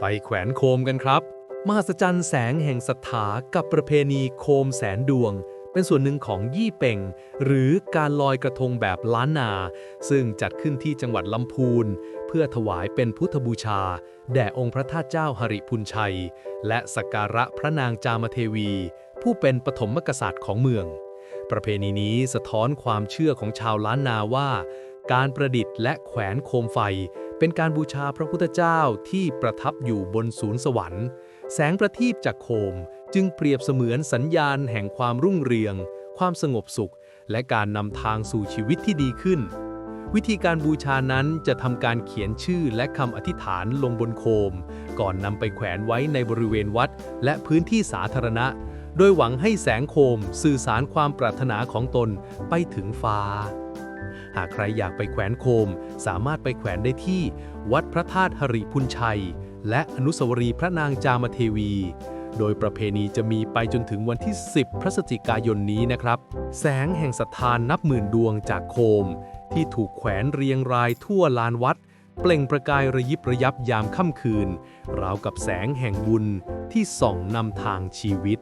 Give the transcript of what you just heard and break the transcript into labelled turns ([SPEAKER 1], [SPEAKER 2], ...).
[SPEAKER 1] ไปแขวนโคมกันครับ มหัศจรรย์แสงแห่งศรัทธากับประเพณีโคมแสนดวง เป็นส่วนหนึ่งของยี่เป่ง หรือการลอยกระทงแบบล้านนา ซึ่งจัดขึ้นที่จังหวัดลำพูน เพื่อถวายเป็นพุทธบูชา แด่องค์พระธาตุเจ้าหริพุนชัย และสักการะพระนางจามเทวี ผู้เป็นปฐมกษัตริย์ของเมือง ประเพณีนี้สะท้อนความเชื่อของชาวล้านนาว่า การประดิษฐ์และแขวนโคมไฟ เป็นการบูชาพระพุทธเจ้าที่ประทับอยู่บนสูนย์สวรรค์ แสงประทีปจากโคมจึงเปรียบเสมือนสัญญาณแห่งความรุ่งเรือง ความสงบสุข และการนำทางสู่ชีวิตที่ดีขึ้น วิธีการบูชานั้นจะทำการเขียนชื่อและคำอธิษฐานลงบนโคม ก่อนนำไปแขวนไว้ในบริเวณวัด และพื้นที่สาธารณะ โดยหวังให้แสงโคมสื่อสารความปรารถนาของตนไปถึงฟ้า หากใครอยากไปแขวนโคม สามารถไปแขวนได้ที่ วัดพระธาตุหริพุนชัย และอนุสาวรีย์พระนางจามเทวี โดยประเพณีจะมีไปจนถึงวันที่ 10 พฤศจิกายนนี้นะครับ แสงแห่งศรัทธานนับหมื่นดวงจากโคม ที่ถูกแขวนเรียงรายทั่วลานวัด เปล่งประกายระยิบระยับยามค่ำคืน ราวกับแสงแห่งบุญที่ส่องนำทางชีวิต